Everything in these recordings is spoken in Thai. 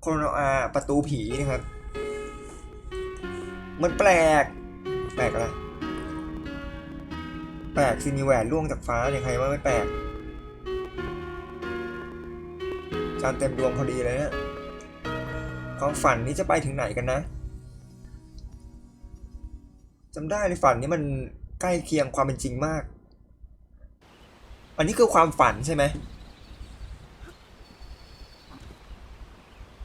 โคโนอาประตูผีนะครับ มันแปลก แปลกอะไร แปลกสิมีแหวนล่วงจากฟ้าเนี่ยใครว่าไม่แปลก จานเต็มดวงพอดีเลยเนี่ยความฝันนี้จะไปถึงไหนกันนะจำได้เลยฝันนี้มันใกล้เคียงความเป็นจริงมาก อันนี้คือความฝันใช่ไหม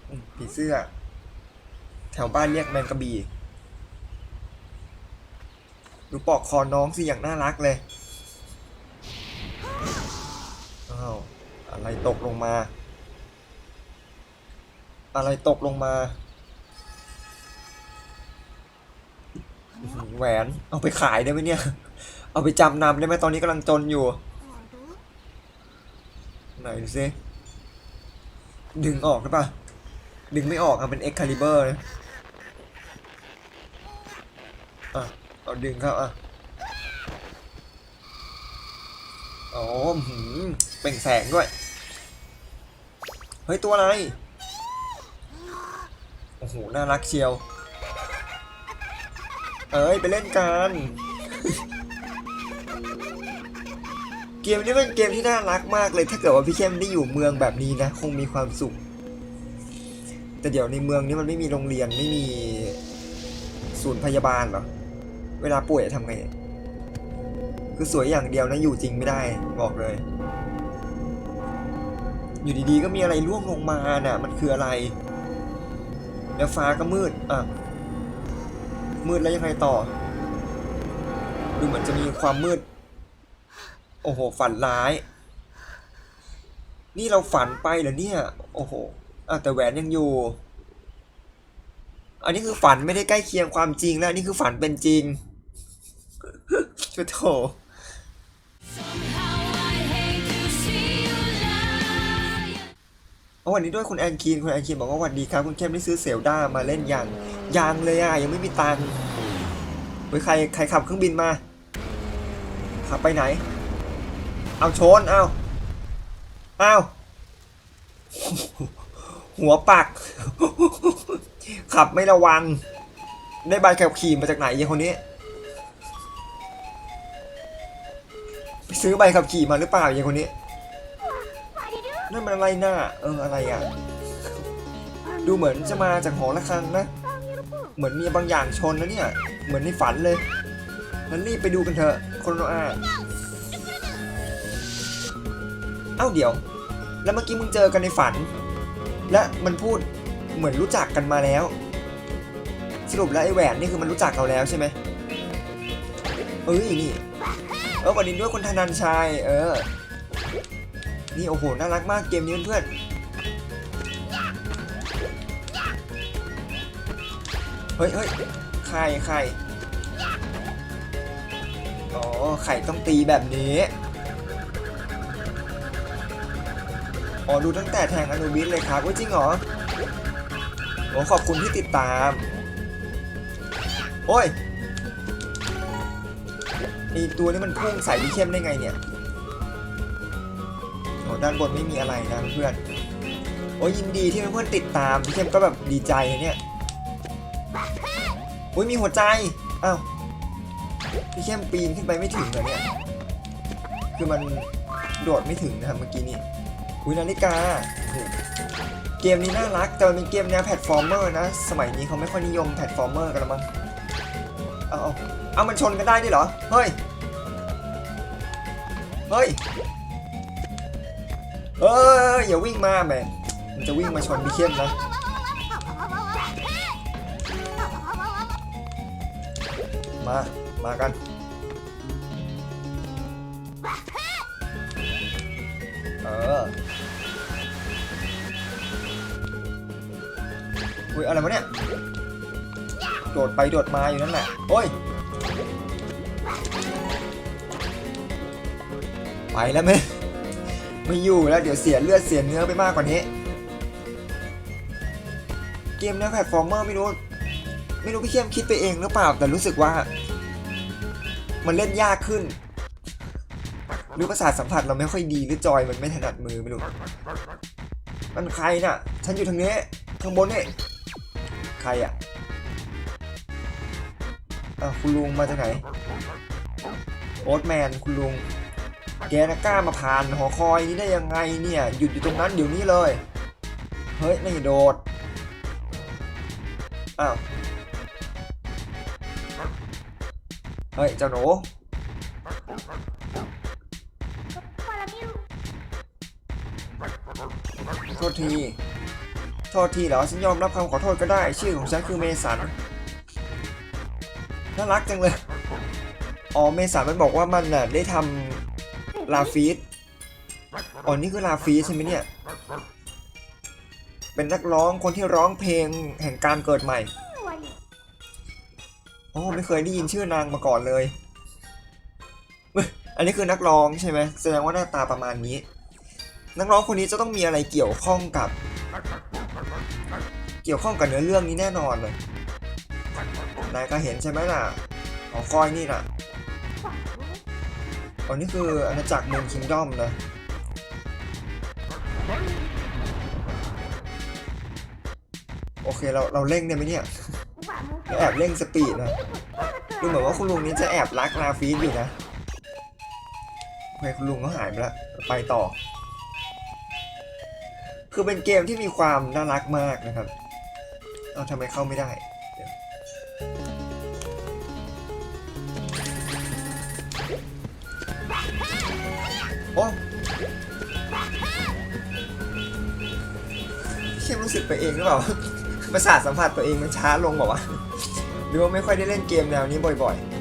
อืม ผีเสื้อ แถวบ้านเรียกแมงกะบี่ดูปอกคอน้องสิอย่างน่ารักเลย อ้าว อะไรตกลงมา อะไรตกลงมา แหวน เอาไปขายได้ไหมเนี่ย เอาไปจำนำได้ไหมตอนนี้กำลังจนอยู่ ไหนดูซิดึงออกได้ปะ ดึงไม่ออกอะเป็น Excalibur นะอะเอาดึงเข้าอะโอ๋อหืมเป่งแสงด้วย เฮ้ย ตัวอะไร โอ้โห น่ารักเชียว เอ้ย ไปเล่นกัน เกมนี้เป็นเกมที่น่ารักมากเลย ถ้าเกิดว่าพี่เข้มได้อยู่เมืองแบบนี้นะ คงมีความสุข แต่เดี๋ยวในเมืองนี้มันไม่มีโรงเรียนไม่มีศูนย์พยาบาลเหรอ เวลาป่วยทำไง คือสวยอย่างเดียวนะอยู่จริงไม่ได้บอกเลย อยู่ดีๆก็มีอะไรร่วงลงมาน่ะ มันคืออะไร แล้วฟ้าก็มืดอะมืดแล้วยังไงต่อ ดูเหมือนจะมีความมืด โอ้โห ฝันร้าย นี่เราฝันไปเหรอเนี่ย โอ้โห อะแต่แหวนยังอยู่ อันนี้คือฝันไม่ได้ใกล้เคียงความจริงแล้วอันนี่คือฝันเป็นจริงโถ Somehow I hate to see you lie. เอาวันนี้ด้วยคุณแอนคีนคุณแอนคีนบอกว่าวันดีครับ คุณเข้มได้ซื้อเซลดามาเล่นยังยังเลยอะ ยังไม่มีตังค์เฮ้ยใครใครขับเครื่องบินมา ขับไปไหน เอาชน เอาเอา หัวปัก ขับไม่ระวัง ได้ใบขับขี่มาจากไหนยังคนนี้ ไปซื้อใบขับขี่มาหรือเปล่ายังคนนี้ นั่นมันอะไรน่ะเอออะไรอะ ดูเหมือนจะมาจากหอระฆังนะ เหมือนมีบางอย่างชนนะเนี่ย เหมือนในฝันเลยงั้นรีบไปดูกันเถอะโคโนอาเอ้าเดี๋ยว แล้วเมื่อกี้มึงเจอกันในฝัน และมันพูดเหมือนรู้จักกันมาแล้ว สรุปแล้วไอ้แหวนนี่คือมันรู้จักเราแล้วใช่ไหมเอ้ยนี่เออวันนี้ด้วยคุณธนันชัยเออ นี่โอ้โหน่ารักมากเกมนี้เพื่อนเฮ้ยเฮ้ยไข่ไข่อ๋อไข่ต้องตีแบบนี้ อ๋อดูตั้งแต่แทงอนุบิสเลยครับว่าจริงเหรอโอ้ขอบคุณที่ติดตาม โอ้ยไอตัวนี้มันพุ่งใส่พี่เข้มได้ไงเนี่ยโอ้ด้านบนไม่มีอะไรนะเพื่อนโอ้ยยินดีที่เพื่อนติดตามพี่เข้มก็แบบดีใจเนี่ยอุ้ยมีหัวใจอ้าวพี่เข้มปีนขึ้นไปไม่ถึงเหรอเนี่ยคือมันโดดไม่ถึงนะครับเมื่อกี้นี่ อุ้ยนาฬิกา เกมนี้น่ารัก แต่มันเป็นเกมแนวแพลตฟอร์มเมอร์นะ สมัยนี้เขาไม่ค่อยนิยมแพลตฟอร์มเมอร์กันแล้วมั้ง เอาเอาเอามันชนกันได้ด้วยเหรอ เฮ้ย เฮ้ย เอ้ยอย่าวิ่งมาแม่มันจะวิ่งมาชนพี่เข้มนะมา มากัน เออ อุ้ยอะไรวะเนี่ย โดดไปโดดมาอยู่นั่นแหละ โอ้ย ไปแล้วไหมไม่อยู่แล้วเดี๋ยวเสียเลือดเสียเนื้อไปมากกว่านี้ เกมแนวแพลตฟอร์มเมอร์ไม่รู้ ไม่รู้พี่เข้มคิดไปเองหรือเปล่า แต่รู้สึกว่า มันเล่นยากขึ้น หรือประสาทสัมผัสเราไม่ค่อยดีหรือจอยมันไม่ถนัดมือไม่รู้มันใครน่ะ ฉันอยู่ทางนี้ข้างบนนี่ ใครอะอะคุณลุงมาจากไหน โอ๊ตแมนคุณลุง แกนะกล้ามาผ่านหอคอยนี้ได้ยังไงเนี่ย หยุดอยู่ตรงนั้นเดี๋ยวนี้เลย เฮ้ย ไม่โดด อ้าว เฮ้ย เจ้าหนูโทษที โทษทีเหรอฉันยอมรับคำขอโทษก็ได้ ชื่อของฉันคือเมสันน่ารักจังเลย อ๋อเมสันมันบอกว่ามันน่ะได้ทำลาฟีสอ๋อนี่คือลาฟีสใช่ไหมเนี่ย เป็นนักร้องคนที่ร้องเพลงแห่งการเกิดใหม่ โอ้ไม่เคยได้ยินชื่อนางมาก่อนเลยเว้ยอันนี้คือนักร้องใช่ไหมแสดงว่าหน้าตาประมาณนี้ นักร้องคนนี้จะต้องมีอะไรเกี่ยวข้องกับ เกี่ยวข้องกับเนื้อเรื่องนี้แน่นอนเลยนายก็เห็นใช่ไหมล่ะหอคอยนี่น่ะอ๋อนี่คืออาณาจักรเมูนคิงดอมนะโอเคเราเราเร่งได้ไหมเนี่ยเราแอบเร่งสปีดนะดูเหมือนว่าคุณลุงนี้จะแอบรักลาฟีสอยู่นะโอเคคุณลุงก็หายไปแล้วไปต่อ คือเป็นเกมที่มีความน่ารักมากนะครับ เอาทำไมเข้าไม่ได้เดี๋ยวโอ้เข้มรู้สึกไปเองหรือเปล่า ประสาทสัมผัสตัวเองมันช้าลงบอกว่า หรือว่าไม่ค่อยได้เล่นเกมแนวนี้บ่อยๆ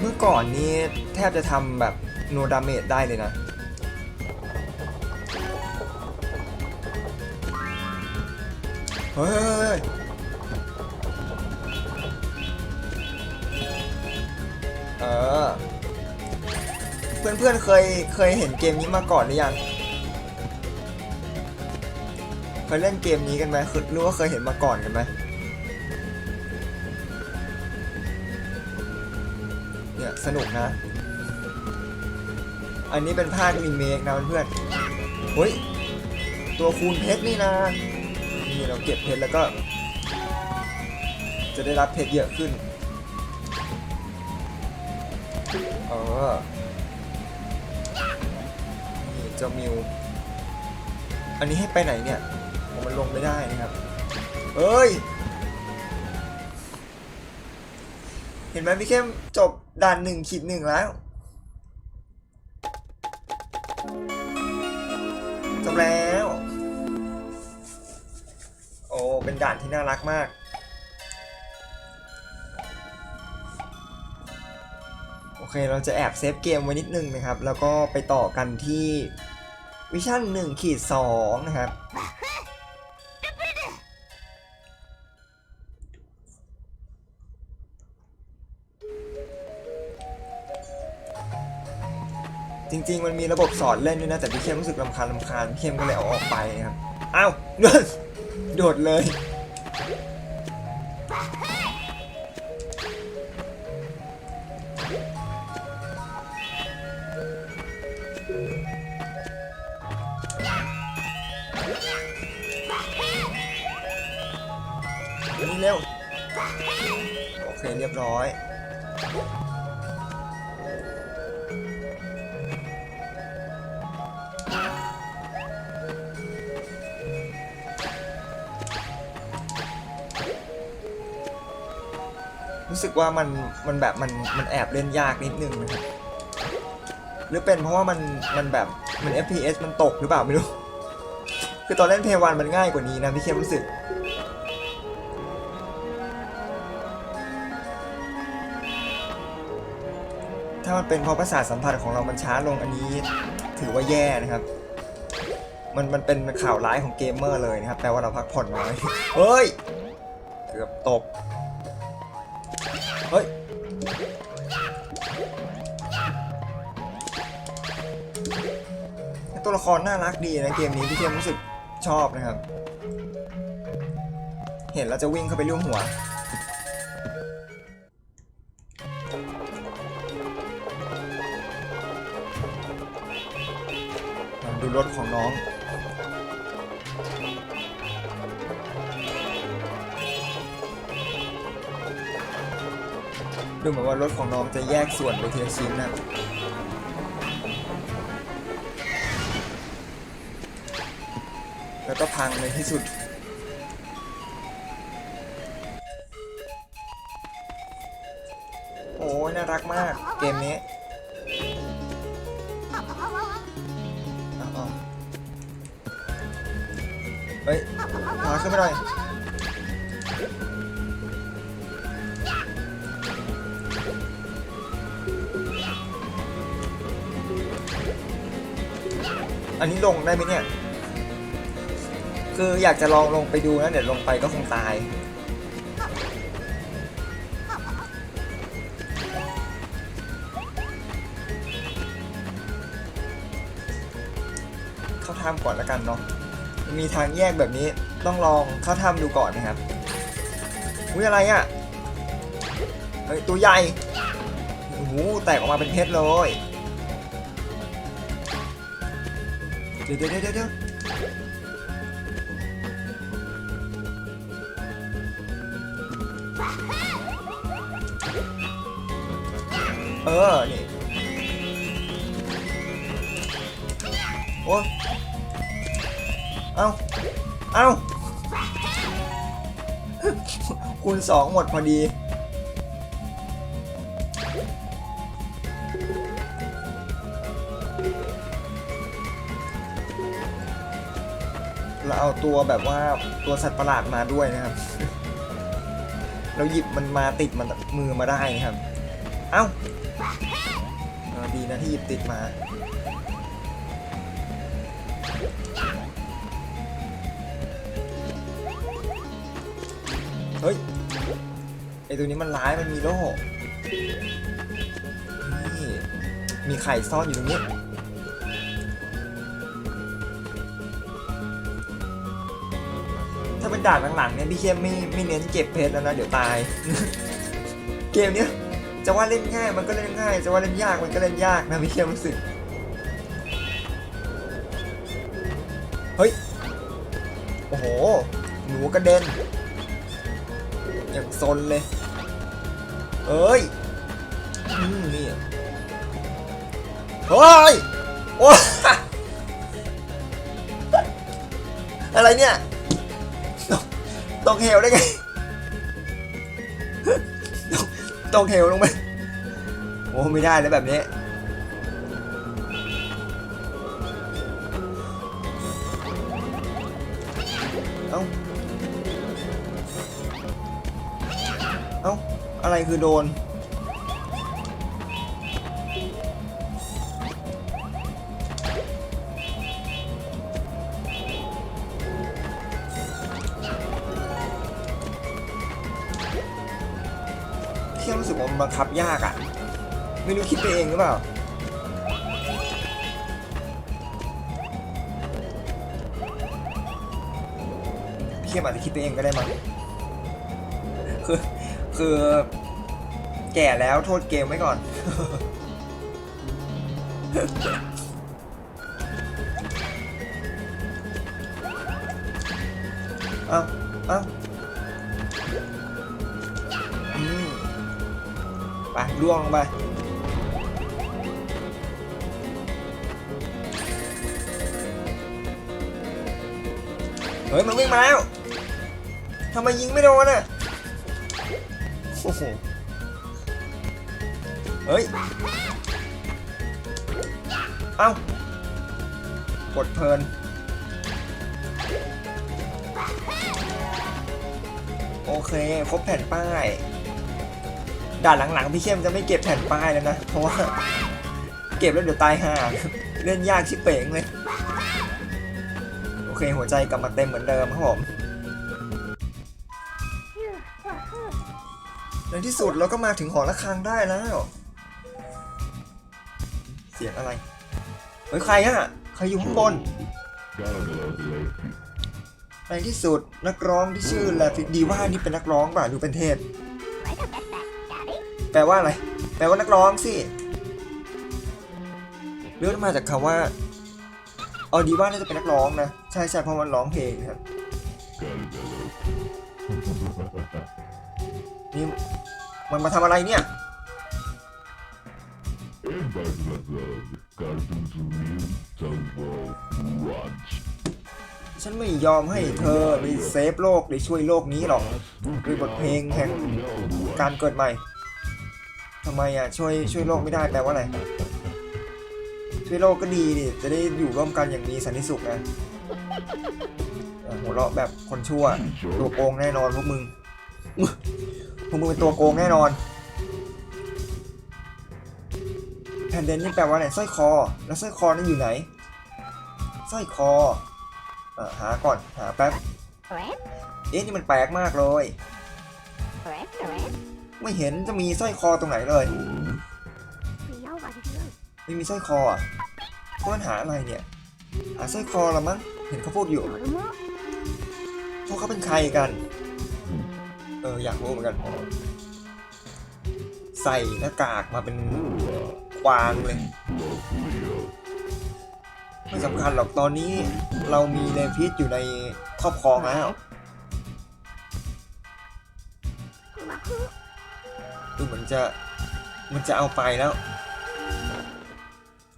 เมื่อก่อนนี้แทบจะทำแบบโนดาเมจได้เลยนะ เฮ้ยเออ เพื่อนๆเคยเคยเห็นเกมนี้มาก่อนหรือยัง เคยเล่นเกมนี้กันไหมคือรู้ว่าเคยเห็นมาก่อนกันไหมเนี่ยสนุกนะ อันนี้เป็นภาครีเมคนะเพื่อนๆเฮ้ย ตัวคูณเพชรนี่นะ นี่เราเก็บเพชรแล้วก็ จะได้รับเพชรเยอะขึ้นเออนี่เจ้ามิว อันนี้ให้ไปไหนเนี่ยผมมันลงไม่ได้นะครับเอ้ย เห็นไหมพี่เข้มจบด่านหนึ่งขีดหนึ่งแล้ว ที่น่ารักมาก โอเคเราจะแอบเซฟเกมไว้นิดนึงนะครับ แล้วก็ไปต่อกันที่วิชั่น1ขีด2นะครับ จริงๆ มันมีระบบสอนเล่นด้วยนะ แต่พี่เข้มรู้สึกลำคาญลำคาญเข้มก็เลยเอาออกไปนะครับ อ้าวโดดเลย นนี้เร็ว โอเคเรียบร้อย รู้สึกว่ามันมันแบบมันมันแอบเล่นยากนิดนึงนะครับหรือเป็นเพราะว่ามันมันแบบมัน FPS มันตกหรือเปล่าไม่รู้ คือตอนเล่นเพวันมันง่ายกว่านี้นะพี่เข้มรู้สึก ถ้ามันเป็นเพราะประสาทสัมผัสของเรามันช้าลงอันนี้ ถือว่าแย่นะครับ มันมันเป็นข่าวร้ายของเกมเมอร์เลยนะครับแปลว่าเราพักผ่อนน้อย เฮ้ย เกือบตก เฮ้ยตัวละครน่ารักดีนะเกมนี้พี่เทียมรู้สึกชอบนะครับ เห็นแล้วจะวิ่งเข้าไปร่วมหัวดูรถของน้อง ดูเหมือนว่ารถของน้องจะแยกส่วนไปทีละชิ้นนะแล้วก็พังในที่สุด โอ้ยน่ารักมากเกมนี้ ลงได้ไหมเนี่ย คืออยากจะลองลงไปดูนะเดี๋ยวลงไปก็คงตาย เข้าถ้ำก่อนแล้วกันเนาะมีทางแยกแบบนี้ต้องลองเข้าถ้ำดูก่อนนะครับอุ้ยอะไรอะ่ะเฮ้ยตัวใหญ่โอ้โหแตกออกมาเป็นเพชรเลย ดี๋ยวเดี๋ยวเดี๋ยวเดี๋ยวเออนี่โอ้เอาเอาคูณสองหมดพอดี ตัวแบบว่าตัวสัตว์ประหลาดมาด้วยนะครับ เราหยิบมันมาติดมันมือมาได้นะครับ เอ้าเออดีนะที่หยิบติดมา เฮ้ย ไอตัวนี้มันร้ายมันมีโล่นี่ มีไข่ซ่อนอยู่ตรงนี้ ด่านหลังๆเนี่ยพี่เข้มไม่ไม่เน้นเก็บเพชรแล้วนะเดี๋ยวตาย เกมเนี้ยจะว่าเล่นง่ายมันก็เล่นง่าย จะว่าเล่นยากมันก็เล่นยากนะพี่เข้มรู้สึก เฮ้ย โอ้โห หนูกระเด็นอย่างซนเลย เอ้ยอืมนี่เฮ้ย โอ้อะไรเนี่ย ตกเหวได้ไงตกเหวลงไปโอ้ไม่ได้แล้วแบบนี้ เอ้า เอ้า อะไรคือโดน บังคับยากอะ่ะ ไม่รู้คิดไปเองหรือเปล่าพี่เข้มอาจจะคิดไปเองก็ได้มั้งคือ คือ แก่แล้วโทษเกมไว้ก่อน เอ้า เอ้า ล่วงไปเฮ้ย มันวิ่งมาแล้วทำไมยิงไม่โดนอะโอ้โหเฮ้ย เอ้ากดเพลิน โอเค ครบแผ่นป้าย ด่านหลังๆพี่เข้มจะไม่เก็บแผ่นป้ายแล้วนะ เพราะว่าเก็บแล้วเดี๋ยวตายห่าเล่นยากชิบเป๋งเลย โอเคหัวใจกลับมาเต็มเหมือนเดิมครับผมในที่สุดเราก็มาถึงหอระฆังได้แล้ว เสียงอะไร เฮ้ยใครอะใครอยู่ข้างบน ในที่สุดนักร้องที่ชื่อแลฟิดีว่านี่เป็นนักร้องป่ะหรือเป็นเทพ แปลว่าอะไร แปลว่านักร้องสิเรื่องมาจากคำว่าออดีว่าน่าจะเป็นนักร้องนะ ใช่ใช่เพราะมันร้องเพลงครับ นี่มันมาทำอะไรเนี่ย ฉันไม่ยอมให้เธอได้เซฟโลกได้ช่วยโลกนี้หรอกด้วยบทเพลงแห่งการเกิดใหม่ ทำไมอะช่วยช่วยโลกไม่ได้แปลว่าอะไร ช่วยโลกก็ดีดิจะได้อยู่ร่วมกันอย่างมีสันติสุขนะเออหัวเราะแบบคนชั่ว ตัวโกงแน่นอนพวกมึงพวกมึงเป็นตัวโกงแน่นอนแผ่นเดนนี่แปลว่าอะไรสร้อยคอ แล้วสร้อยคอนั่นอยู่ไหนสร้อยคอเอ่อหาก่อนหาแป๊บ Red, เอ๊ะนี่มันแปลกมากเลย red, red. ไม่เห็นจะมีสร้อยคอตรงไหนเลยไม่มีสร้อยคออะเพราะมันหาอะไรเนี่ยหาสร้อยคอละมั้งเห็นเขาพูดอยู่พวกเขาเป็นใครกัน เอออยากรู้เหมือนกัน ใส่หน้ากากมาเป็นกวางเลยไม่สำคัญหรอกตอนนี้เรามีเลพิษอยู่ในครอบครองแล้ว ดูเหมือนจะมันจะเอาไปแล้ว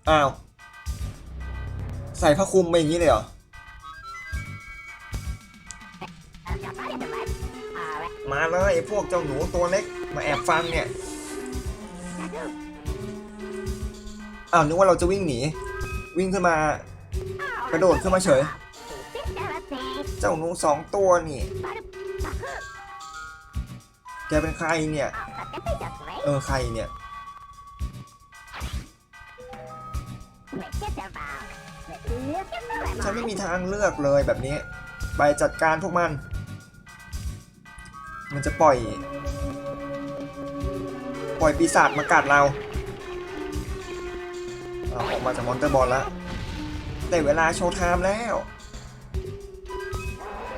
อ้าว ใส่ผ้าคลุมไปอย่างนี้เลยเหรอ มาเลยไอ้พวกเจ้าหนูตัวเล็ก มาแอบฟังเนี่ย อ้าวนึกว่าเราจะวิ่งหนี วิ่งขึ้นมา กระโดดขึ้นมาเฉย เจ้าหนูสองตัวนี่ แกเป็นใครเนี่ย เออใครเนี่ยฉันไม่มีทางเลือกเลยแบบนี้ ไปจัดการพวกมัน มันจะปล่อย ปล่อยปีศาจมากัดเราเอาออกมาจากมอนเตอร์บอลแล้วได้เวลาโชว์ไทม์แล้ว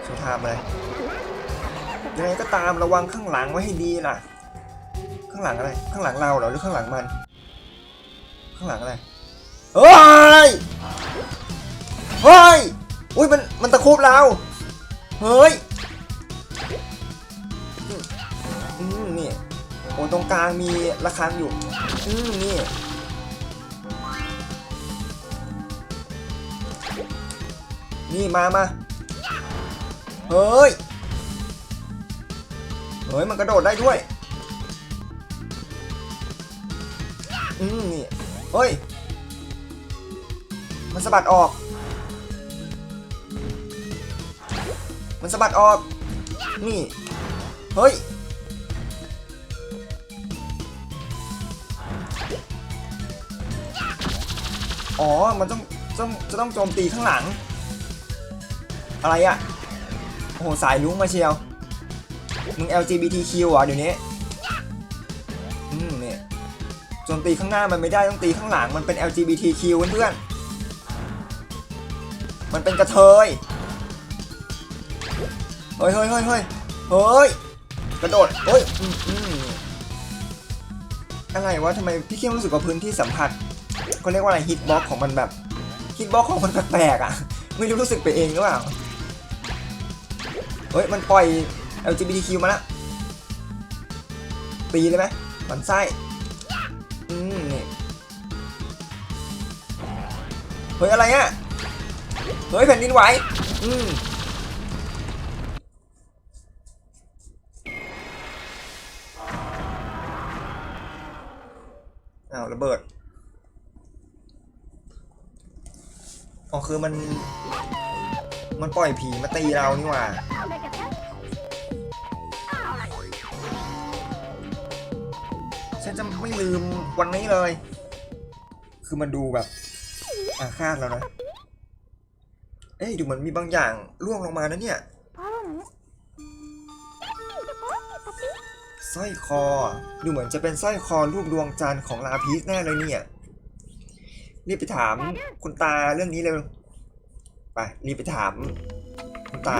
โชว์ไทม์เลยยังไงก็ตามระวังข้างหลังไว้ให้ดีล่ะ ข้างหลังอะไร ข้างหลังเราเหรอหรือข้างหลังมัน ข้างหลังอะไรเฮ้ยเฮ้ยอุ้ยมันมันตะคุบเราเฮ้ยอืมอืมนี่โอ้ตรงกลางมีระฆังอยู่อืมนี่นี่มามาเฮ้ย เฮ้ย มันกระโดดได้ด้วย อืมนี่เฮ้ย มันสะบัดออก มันสะบัดออก นี่ เฮ้ย อ๋อ มันต้องต้องจะต้องโจมตีข้างหลัง อะไรอะโอ้โห สายลุ้งมาเชียว มึง LGBTQ อะเดี๋ยวนี้ จมตีข้างหน้ามันไม่ได้ต้องตีข้างหลังมันเป็น LGBTQ เพื่อนๆมันเป็นกระเทยเฮ้ยเฮ้ยเฮ้ยเฮ้ยเฮ้ยกระโดดเฮ้ยอืมอืมอะไรวะทำไมพี่เข้มรู้สึกว่าพื้นที่สัมผัสเขาเรียกว่าอะไรฮิตบ็อกของมันแบบฮิตบ็อกของมันแปลกๆอะ ไม่รู้รู้สึกไปเองหรือเปล่าเฮ้ยมันปล่อย LGBTQ มาล้วตีเลยไหมมันไส้ ฮ้ยอะไรอะเฮ้ยแผ่นดินไหวอืมอ้าวระเบิดอ๋อคือมัน มันปล่อยผีมาตีเรานี่หว่าฉันจะไม่ลืมวันนี้เลย คือมันดูแบบ อาฆาตแล้วนะ เอ้ยดูเหมือนมีบางอย่างร่วงลงมานะเนี่ยสร้อยคอ ดูเหมือนจะเป็นสร้อยคอรูปดวงจันทร์ของลาพีสแน่เลยเนี่ย รีบไปถามคุณตาเรื่องนี้เร็วไป รีบไปถาม คุณตา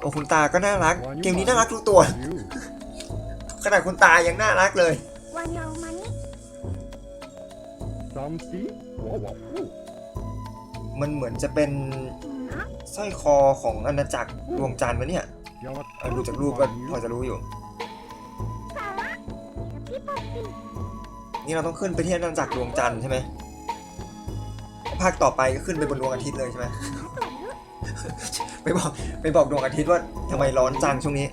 โอ้คุณตาก็น่ารัก เกมนี้น่ารักทุกตัว ขนาดคุณตายังน่ารักเลย ซองสีมันเหมือนจะเป็นสร้อยคอของอาณาจักรดวงจันทร์วะเนี่ยดูจากรูปก็พอจะรู้อยู่ นี่เราต้องขึ้นไปที่อาณาจักรดวงจันทร์ใช่ไหมภาคต่อไปก็ขึ้นไปบนดวงอาทิตย์เลยใช่ไหมไปบอกไปบอกดวงอาทิตย์ว่าทำไมร้อนจังช่วงนี้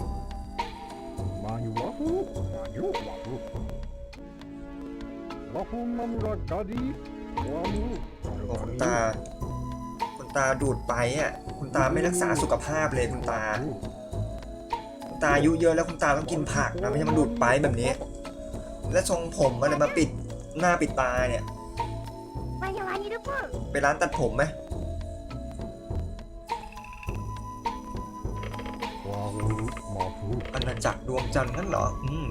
マニワフマニワフワフマムラガディワム โอ้คุณตา คุณตาดูดไปอ่ะ คุณตาไม่รักษาสุขภาพเลยคุณตา คุณตาอายุเยอะแล้วคุณตาต้องกินผักนะไม่ใช่มันดูดไปแบบนี้ แล้วทรงผมอะไรมาปิดหน้าปิดตาเนี่ย ワニワニルプー ไปร้านตัดผมไหม ワフマフ อาณาจักรดวงจันทร์นั่นเหรอ อืม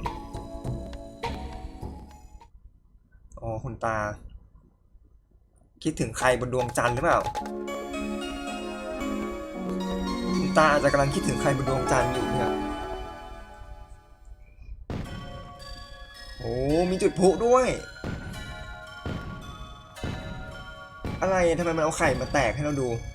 อ๋อคุณตา คิดถึงใครบนดวงจันทร์หรือเปล่า คุณตาอาจจะกำลังคิดถึงใครบนดวงจันทร์อยู่เนี่ย โอ้ มีจุดพลุด้วย อะไรทำไมมันเอาไข่มาแตกให้เราดู「